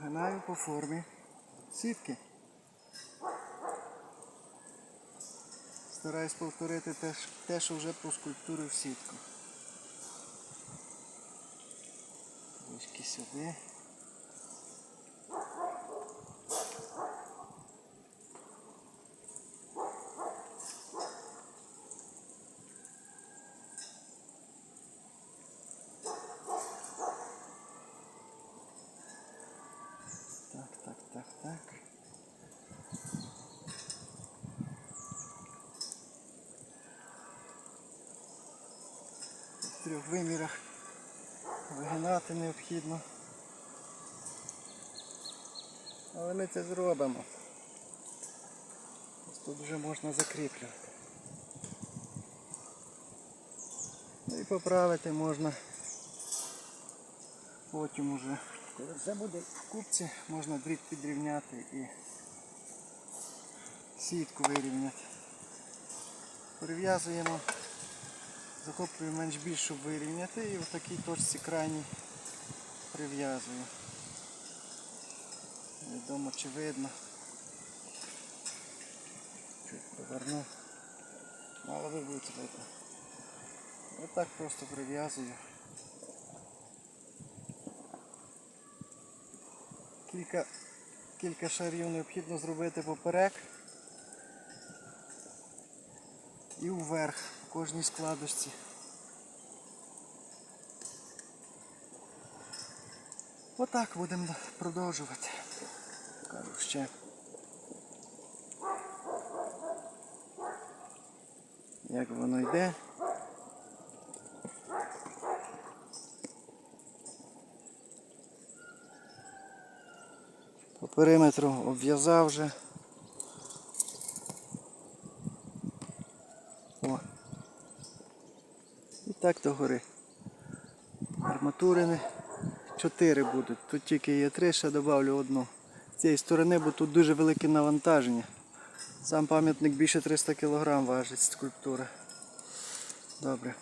Вигинаю по формі сітки. Стараюсь повторити те, те, що вже проскульптурив сітку. Трішки сюди. Так, так, так, так. Трьох вимірах вигинати необхідно. Але ми це зробимо. Ось Тут вже можна закріплювати. Ну і поправити можна потім уже. Коли все буде в купці, можна дріт підрівняти і сітку вирівняти. Прив'язуємо, захоплюємо менш більш, вирівняти і в такій точці крайній прив'язую. Невідомо чи видно. Чуть поверну. Але ви будете видно. Отак просто прив'язую. Кілька, кілька шарів необхідно зробити поперек і вверх кожній складочці. Отак будемо продовжувати. Покажу ще. Як воно йде. По периметру обв'язав вже. О. Так до гори. Арматурини 4 будуть. Тут тільки є 3, ще додавлю одну. З цієї сторони, бо тут дуже велике навантаження. Сам пам'ятник більше 300 кг важить скульптура. Добре.